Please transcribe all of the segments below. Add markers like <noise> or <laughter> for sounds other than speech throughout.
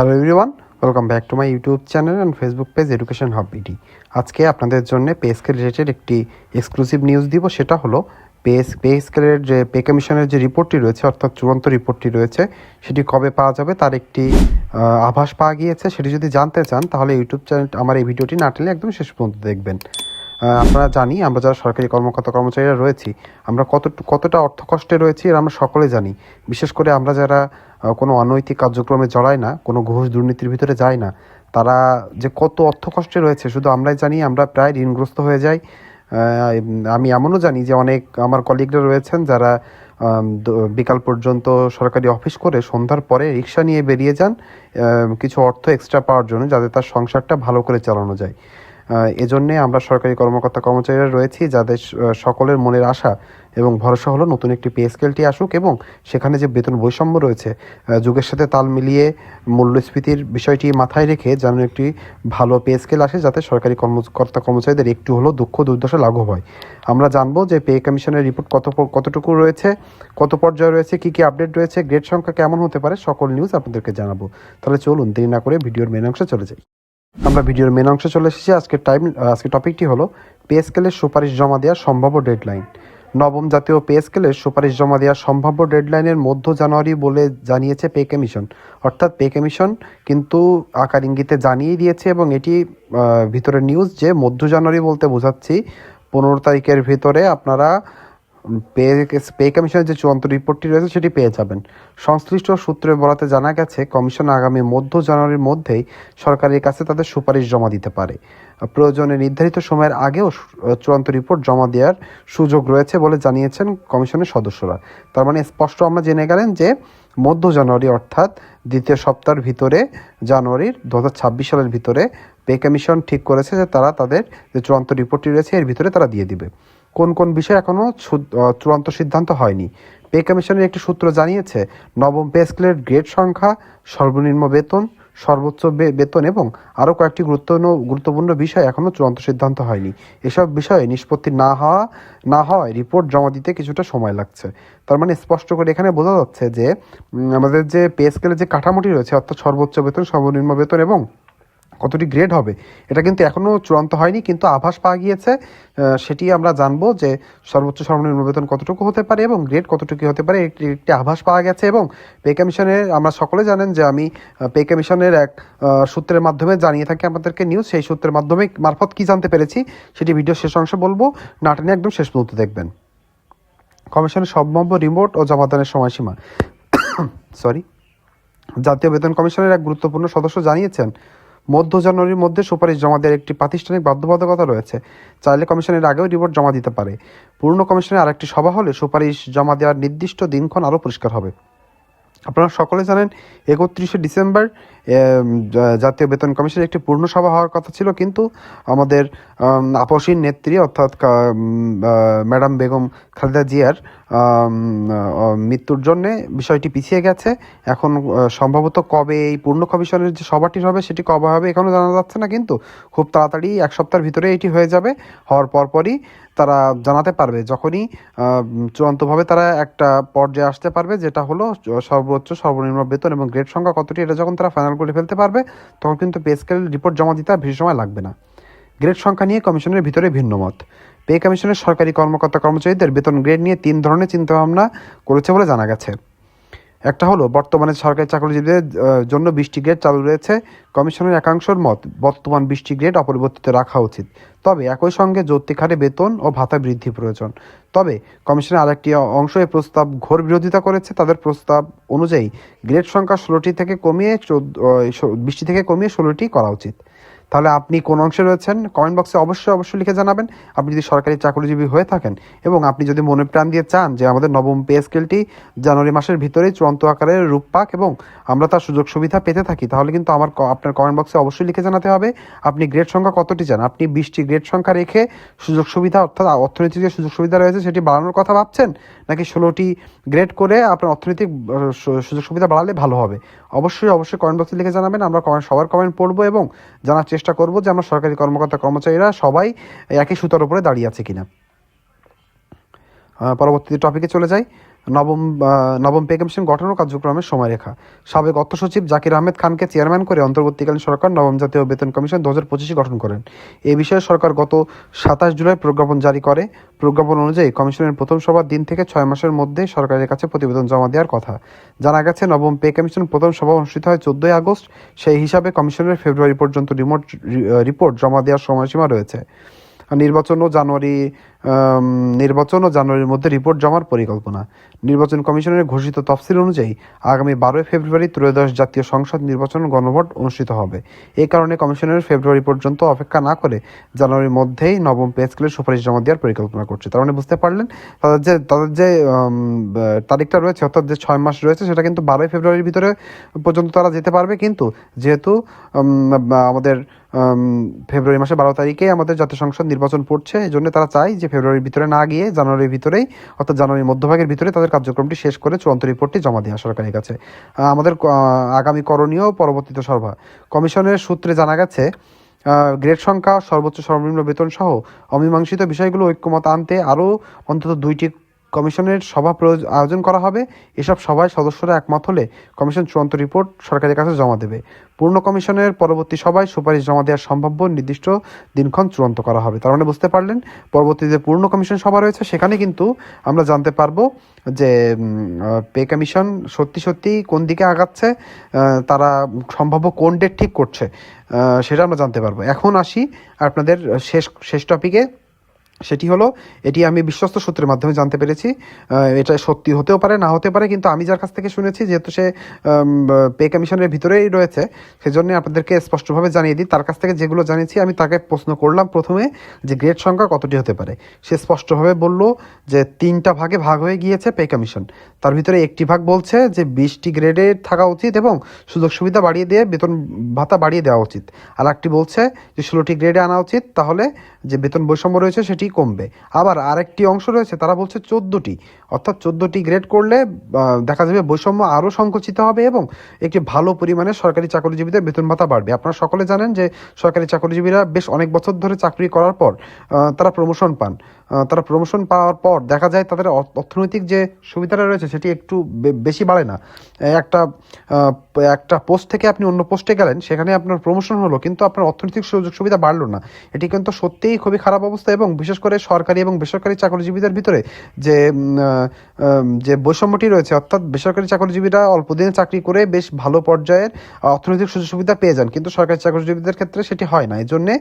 Hello everyone welcome back to my YouTube channel and Facebook page education hub BD আজকে আপনাদের জন্য pay scale related একটি exclusive news দিব, সেটা হলো পে পে স্কেলের যে পে কমিশনের যে রিপোর্টটি রয়েছে, অর্থাৎ চূড়ান্ত রিপোর্টটি রয়েছে, সেটি কবে পাওয়া যাবে তার একটি আভাস পাওয়া গিয়েছে, সেটি যদি জানতে চান তাহলে ইউটিউব চ্যানেল আমার এই ভিডিওটি না টেলে একদম শেষ পর্যন্ত দেখবেন। আপনারা জানি, আমরা যারা সরকারি কর্মকর্তা কর্মচারীরা রয়েছি, আমরা কত, কতটা অর্থ কষ্টে রয়েছি এর আমরা সকলে জানি। বিশেষ করে আমরা যারা কোনো অনৈতিক কার্যক্রমে জড়াই না, কোনো ঘুষ দুর্নীতির ভিতরে যায় না, তারা যে কত অর্থ কষ্টে রয়েছে শুধু আমরাই জানি, আমরা প্রায় ঋণগ্রস্ত হয়ে যাই। আমি এমনও জানি যে অনেক আমার কলিগরা রয়েছেন যারা বিকাল পর্যন্ত সরকারি অফিস করে সন্ধ্যার পরে রিক্সা নিয়ে বেরিয়ে যান কিছু অর্থ এক্সট্রা পাওয়ার জন্য যাতে তার সংসারটা ভালো করে চালানো যায়। এজন্যে আমরা সরকারি কর্মকর্তা কর্মচারীরা রয়েছি যাদের সকলের মনের আশা এবং ভরসা হলো নতুন একটি পে স্কেলটি আসুক এবং সেখানে যে বেতন বৈষম্য রয়েছে যুগের সাথে তাল মিলিয়ে মূল্যস্ফীতির বিষয়টি মাথায় রেখে যেন একটি ভালো পে স্কেল আসে যাতে সরকারি কর্মকর্তা কর্মচারীদের একটু হলেও দুঃখ দুর্দশা লাঘব হয়। আমরা জানব যে পে কমিশনের রিপোর্ট কত কতটুকু রয়েছে, কত পর্যায়ে রয়েছে, কী কী আপডেট রয়েছে, গ্রেড সংখ্যা কেমন হতে পারে, সকল নিউজ আপনাদেরকে জানাব। তাহলে চলুন দেরি না করে ভিডিওর মেন অংশে চলে যাই। আমরা ভিডিওর মেন অংশে চলে এসেছি। আজকের টাইম আজকের টপিকটি হলো পে স্কেলের সুপারিশ জমা দেওয়ার সম্ভাব্য ডেডলাইন নবম জাতীয় পে স্কেলের সুপারিশ জমা দেওয়ার সম্ভাব্য ডেডলাইনের মধ্য জানুয়ারি বলে জানিয়েছে পে কমিশন অর্থাৎ পে কমিশন কিন্তু আকার ইঙ্গিতে জানিয়ে দিয়েছে এবং এটি আহ, ভিতরের নিউজ যে মধ্য জানুয়ারি বলতে বোঝাচ্ছি পনেরো তারিখের ভিতরে আপনারা পে পে কমিশনের যে চূড়ান্ত রিপোর্টটি রয়েছে, সেটি পেয়ে যাবেন। সংশ্লিষ্ট সূত্রে বলাতে জানা গেছে, কমিশন আগামী মধ্য জানুয়ারির মধ্যেই সরকারের কাছে তাদের সুপারিশ জমা দিতে পারে। প্রয়োজনে নির্ধারিত সময়ের আগেও চূড়ান্ত রিপোর্ট জমা দেওয়ার সুযোগ রয়েছে বলে জানিয়েছেন কমিশনের সদস্যরা। তার মানে স্পষ্ট আমরা জেনে গেলেন যে মধ্য জানুয়ারি, অর্থাৎ দ্বিতীয় সপ্তাহের ভিতরে জানুয়ারির দু হাজার ছাব্বিশ সালের ভিতরে পে কমিশন ঠিক করেছে যে তারা তাদের যে চূড়ান্ত রিপোর্টটি রয়েছে, এর ভিতরে তারা দিয়ে দিবে। কোন কোন বিষয়ে এখনও চূড়ান্ত সিদ্ধান্ত হয়নি। পে কমিশনের একটি সূত্র জানিয়েছে, নবম পে স্কেলের গ্রেড সংখ্যা, সর্বনিম্ন বেতন, সর্বোচ্চ বেতন এবং আরও কয়েকটি গুরুত্বপূর্ণ গুরুত্বপূর্ণ বিষয় এখনও চূড়ান্ত সিদ্ধান্ত হয়নি। এসব বিষয়ে নিষ্পত্তি না হওয়া, না হওয়ায় রিপোর্ট জমা দিতে কিছুটা সময় লাগছে। তার মানে স্পষ্ট করে এখানে বোঝা যাচ্ছে যে আমাদের যে পে স্কেলের যে কাঠামোটি রয়েছে, অর্থাৎ সর্বোচ্চ বেতন, সর্বনিম্ন বেতন এবং কতটি গ্রেড হবে, এটা কিন্তু এখনও চূড়ান্ত হয়নি, কিন্তু আভাস পাওয়া গিয়েছে। সেটি আমরা জানব যে সর্বোচ্চ সর্বনিম্ন বেতন কতটুকু হতে পারে এবং গ্রেড কতটুকু হতে পারে একটি একটি আভাস পাওয়া গেছে এবং পে কমিশনের আমরা সকলে জানেন যে আমি পে কমিশনের এক সূত্রের মাধ্যমে জানিয়ে থাকি আমাদেরকে নিউজ সেই সূত্রের মাধ্যমে মারফত কি জানতে পেরেছি, সেটি ভিডিও শেষ অংশে বলব নাটনে একদম শেষ পর্যন্ত দেখবেন। কমিশনের সম্ভাব্য রিমোট ও জমাদানের সময়সীমা। <coughs> সরি জাতীয় বেতন কমিশনের এক গুরুত্বপূর্ণ সদস্য জানিয়েছেন মধ্য জানুয়ারির মধ্যে সুপারিশ জমা দেওয়ার একটি প্রাতিষ্ঠানিক বাধ্যবাধকতা রয়েছে। চাইলে কমিশনের আগেও রিপোর্ট জমা দিতে পারে। পূর্ণ কমিশনের আরেকটি সভা হলে সুপারিশ জমা দেওয়ার নির্দিষ্ট দিনক্ষণ আরও পরিষ্কার হবে। আপনারা সকলে জানেন একত্রিশে ডিসেম্বর জাতীয় বেতন কমিশনের একটি পূর্ণ সভা হওয়ার কথা ছিল কিন্তু আমাদের আম, আপসীন নেত্রী অর্থাৎ ম্যাডাম বেগম খালেদা জিয়ার মৃত্যুর জন্যে বিষয়টি পিছিয়ে গেছে। এখন সম্ভবত কবে এই পূর্ণ কমিশনের যে সভাটি হবে সেটি কবে হবে এখনও জানা যাচ্ছে না কিন্তু খুব তাড়াতাড়ি এক সপ্তাহের ভিতরে এটি হয়ে যাবে। হওয়ার পরপরই তারা জানাতে পারবে যখনই চূড়ান্তভাবে তারা একটা পর্যায়ে আসতে পারবে যেটা হলো সর্বোচ্চ সর্বনিম্ন বেতন এবং গ্রেড সংখ্যা কতটি এটা যখন তারা ফাইনাল করে ফেলতে পারবে, তখন কিন্তু পে স্কেল রিপোর্ট জমা দিতে আর বেশি সময় লাগবে না। গ্রেড সংখ্যা নিয়ে কমিশনের ভিতরে ভিন্ন মত পে কমিশনের সরকারি কর্মকর্তা কর্মচারীদের বেতন গ্রেড নিয়ে তিন ধরনের চিন্তাভাবনা করেছে বলে জানা গেছে। একটা হলো, বর্তমানে সরকারি চাকরিজীবীদের জন্য বৃষ্টি গ্রেড চালু রয়েছে। কমিশনের একাংশের মত, বর্তমান বৃষ্টি গ্রেড অপরিবর্তিত রাখা উচিত। তবে একই সঙ্গে যৌক্তিক হারে বেতন ও ভাতা বৃদ্ধি প্রয়োজন। তবে কমিশনের আরেকটি অংশ এই প্রস্তাব ঘোর বিরোধিতা করেছে। তাদের প্রস্তাব অনুযায়ী গ্রেড সংখ্যা ষোলোটি থেকে কমিয়ে বৃষ্টি থেকে কমিয়ে ষোলোটি করা উচিত। তাহলে আপনি কোন অংশে রয়েছেন? কমেন্ট বক্সে অবশ্যই অবশ্যই লিখে জানাবেন। আপনি যদি সরকারি চাকরিজীবী হয়ে থাকেন এবং আপনি যদি মনে প্রাণ দিয়ে চান যে আমাদের নবম পে স্কেলটি জানুয়ারি মাসের ভিতরেই চূড়ান্ত আকারে রূপ পাক এবং আমরা তার সুযোগ সুবিধা পেতে থাকি, তাহলে কিন্তু আমার আপনার কমেন্ট বক্সে অবশ্যই লিখে জানাতে হবে, আপনি গ্রেড সংখ্যা কতটি চান আপনি বিশটি গ্রেড সংখ্যা রেখে সুযোগ সুবিধা অর্থাৎ অর্থনৈতিক যে সুযোগ সুবিধা রয়েছে সেটি বাড়ানোর কথা ভাবছেন? নাকি ষোলোটি গ্রেড করে আপনার অর্থনৈতিক সুযোগ সুবিধা বাড়ালে ভালো হবে? অবশ্যই অবশ্যই কমেন্ট বক্সে লিখে জানাবেন, আমরা কমেন্ট, সবার কমেন্ট পড়ব এবং জানার চেষ্টা করব যে আমরা সরকারি কর্মকর্তা কর্মচারীরা সবাই একই সুতার উপরে দাঁড়িয়ে আছে কিনা। পরবর্তী টপিকে চলে যাই। নবম নবম পে কমিশন গঠন ও কার্যক্রমের সময়রেখা। সাবেক অর্থ সচিব জাকির আহমেদ খানকে চেয়ারম্যান করে অন্তর্বর্তীকালীন সরকার নবম জাতীয় বেতন কমিশন দু হাজার পঁচিশে গঠন করেন। এ বিষয়ে সরকার গত সাতাশ জুলাই প্রজ্ঞাপন জারি করে। প্রজ্ঞাপন অনুযায়ী কমিশনের প্রথম সভার দিন থেকে ছয় মাসের মধ্যে সরকারের কাছে প্রতিবেদন জমা দেওয়ার কথা। জানা গেছে, নবম পে কমিশন প্রথম সভা অনুষ্ঠিত হয় চোদ্দই আগস্ট। সেই হিসাবে কমিশনের ফেব্রুয়ারি পর্যন্ত রিমোট রিপোর্ট জমা দেওয়ার সময়সীমা রয়েছে। নির্বাচন ও জানুয়ারি নির্বাচন ও জানুয়ারির মধ্যে রিপোর্ট জমার পরিকল্পনা। নির্বাচন কমিশনের ঘোষিত তফসিল অনুযায়ী আগামী বারোই ফেব্রুয়ারি ত্রয়োদশ জাতীয় সংসদ নির্বাচন গণভোট অনুষ্ঠিত হবে। এই কারণে কমিশনের ফেব্রুয়ারি পর্যন্ত অপেক্ষা না করে জানুয়ারির মধ্যেই নবম পে স্কেলের সুপারিশ জমা দেওয়ার পরিকল্পনা করছে। তার মানে বুঝতে পারলেন, তাদের যে তাদের যে তারিখটা রয়েছে, অর্থাৎ যে ছয় মাস রয়েছে, সেটা কিন্তু বারোই ফেব্রুয়ারির ভিতরে পর্যন্ত তারা যেতে পারবে। কিন্তু যেহেতু আমাদের ফেব্রুয়ারি মাসে বারো তারিখে আমাদের জাতীয় সংসদ নির্বাচন পড়ছে এই জন্য তারা চায় যে ফেব্রুয়ারির ভিতরে না গিয়ে জানুয়ারির ভিতরেই, অর্থাৎ জানুয়ারির মধ্যভাগের ভিতরে তাদের কার্যক্রমটি শেষ করে চূড়ান্ত রিপোর্টটি জমা দেওয়া সরকারের কাছে। আমাদের আগামী করণীয় পরবর্তীতে সভা। কমিশনের সূত্রে জানা গেছে গ্রেড সংখ্যা, সর্বোচ্চ সর্বনিম্ন বেতন সহ অমীমাংসিত বিষয়গুলো ঐক্যমত আনতে আরও অন্তত দুইটি কমিশনের সভা আয়োজন করা হবে। এসব সভায় সদস্যরা একমত হলে কমিশন চূড়ান্ত রিপোর্ট সরকারের কাছে জমা দেবে। পূর্ণ কমিশনের পরবর্তী সভায় সুপারিশ জমা দেওয়ার সম্ভাব্য নির্দিষ্ট দিনক্ষণ চূড়ান্ত করা হবে। তার মানে বুঝতে পারলেন, পরবর্তীতে পূর্ণ কমিশন সভা রয়েছে, সেখানে কিন্তু আমরা জানতে পারব যে পে কমিশন সত্যি সত্যি কোন দিকে আগাচ্ছে তারা সম্ভাব্য কোন ডেট ঠিক করছে সেটা আমরা জানতে পারব। এখন আসি আপনাদের শেষ শেষ টপিকে সেটি হলো, এটি আমি বিশ্বস্ত সূত্রের মাধ্যমে জানতে পেরেছি। এটা সত্যি হতেও পারে, না হতে পারে, কিন্তু আমি যার কাছ থেকে শুনেছি, যেহেতু সে পে কমিশনের ভিতরেই রয়েছে, সেজন্য আপনাদেরকে স্পষ্টভাবে জানিয়ে দিই, তার কাছ থেকে যেগুলো জানিয়েছি, আমি তাকে প্রশ্ন করলাম প্রথমে যে গ্রেড সংখ্যা কতটি হতে পারে। সে স্পষ্টভাবে বলল যে তিনটা ভাগে ভাগ হয়ে গিয়েছে পে কমিশন। তার ভিতরে একটি ভাগ বলছে যে বিশটি গ্রেডে থাকা উচিত এবং সুযোগ সুবিধা বাড়িয়ে দিয়ে, বেতন ভাতা বাড়িয়ে দেওয়া উচিত। আর একটি বলছে যে ষোলোটি গ্রেডে আনা উচিত, তাহলে যে বেতন বৈষম্য রয়েছে সেটি কমবে। আবার আরেকটি অংশ রয়েছে, তারা বলছে চোদ্দোটি। অর্থাৎ চোদ্দোটি গ্রেড করলে দেখা যাবে বৈষম্য আরও সংকুচিত হবে এবং একটি ভালো পরিমাণে সরকারি চাকরিজীবীদের বেতন ভাতা বাড়বে। আপনারা সকলে জানেন যে সরকারি চাকরিজীবীরা বেশ অনেক বছর ধরে চাকরি করার পর তারা প্রমোশন পান। তারা প্রমোশন পাওয়ার পর দেখা যায় তাদের অর্থনৈতিক যে সুবিধাটা রয়েছে সেটি একটু বেশি বাড়ে না। একটা একটা পোস্ট থেকে আপনি অন্য পোস্টে গেলেন, সেখানে আপনার প্রমোশন হলো, কিন্তু আপনার অর্থনৈতিক সুযোগ সুবিধা বাড়লো না। এটি কিন্তু সত্যিই খুবই খারাপ অবস্থা এবং বিশেষ করে সরকারি এবং বেসরকারি চাকরিজীবীদের ভিতরে যে যে বৈষম্যটি রয়েছে, অর্থাৎ বেসরকারি চাকরিজীবীরা অল্প দিনে চাকরি করে বেশ ভালো পর্যায়ের অর্থনৈতিক সুযোগ সুবিধা পেয়ে যান। কিন্তু সরকারি চাকরিজীবীদের ক্ষেত্রে সেটি হয় না। এই জন্যে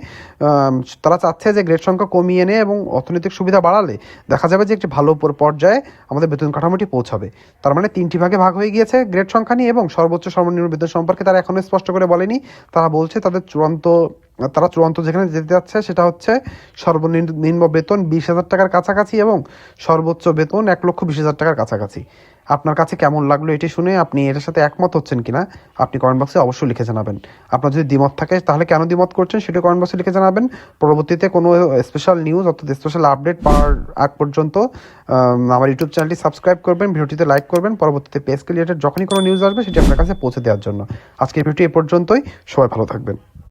তারা চাচ্ছে যে গ্রেড সংখ্যা কমিয়ে এনে এবং অর্থনৈতিক সুবিধা বাড়ালে দেখা যাবে যে একটি ভালো পর- পর্যায়ে আমাদের বেতন কাঠামোটি পৌঁছাবে। তার মানে তিনটি ভাগে ভাগ হয়ে গিয়েছে গ্রেড সংখ্যা নিয়ে এবং সর্বোচ্চ সর্বনিম্ন বেতন সম্পর্কে তারা এখনও স্পষ্ট করে বলেনি। তারা বলছে তাদের চূড়ান্ত তারা চূড়ান্ত যেখানে যেতে যাচ্ছে, সেটা হচ্ছে সর্বনিম্ন বেতন বিশ হাজার টাকার কাছাকাছি এবং সর্বোচ্চ বেতন এক লক্ষ বিশ হাজার টাকার কাছাকাছি। আপনার কাছে কেমন লাগল এটি শুনে আপনি এটার সাথে একমত হচ্ছেন কিনা, আপনি কমেন্ট বক্সে অবশ্যই লিখে জানাবেন। আপনার যদি দ্বিমত থাকে, তাহলে কেন দ্বিমত করছেন সেটা কমেন্ট বক্সে লিখে জানাবেন। পরবর্তীতে কোনো স্পেশাল নিউজ অর্থাৎ স্পেশাল আপডেট পাওয়ার আগ পর্যন্ত আমার ইউটিউব চ্যানেলটি সাবস্ক্রাইব করবেন, ভিডিওটিতে লাইক করবেন। পরবর্তীতে পেজ রিলেটেড যখনই কোনো নিউজ আসবে, সেটি আপনার কাছে পৌঁছে দেওয়ার জন্য। আজকের ভিডিও এ পর্যন্তই। সবাই ভালো থাকবেন।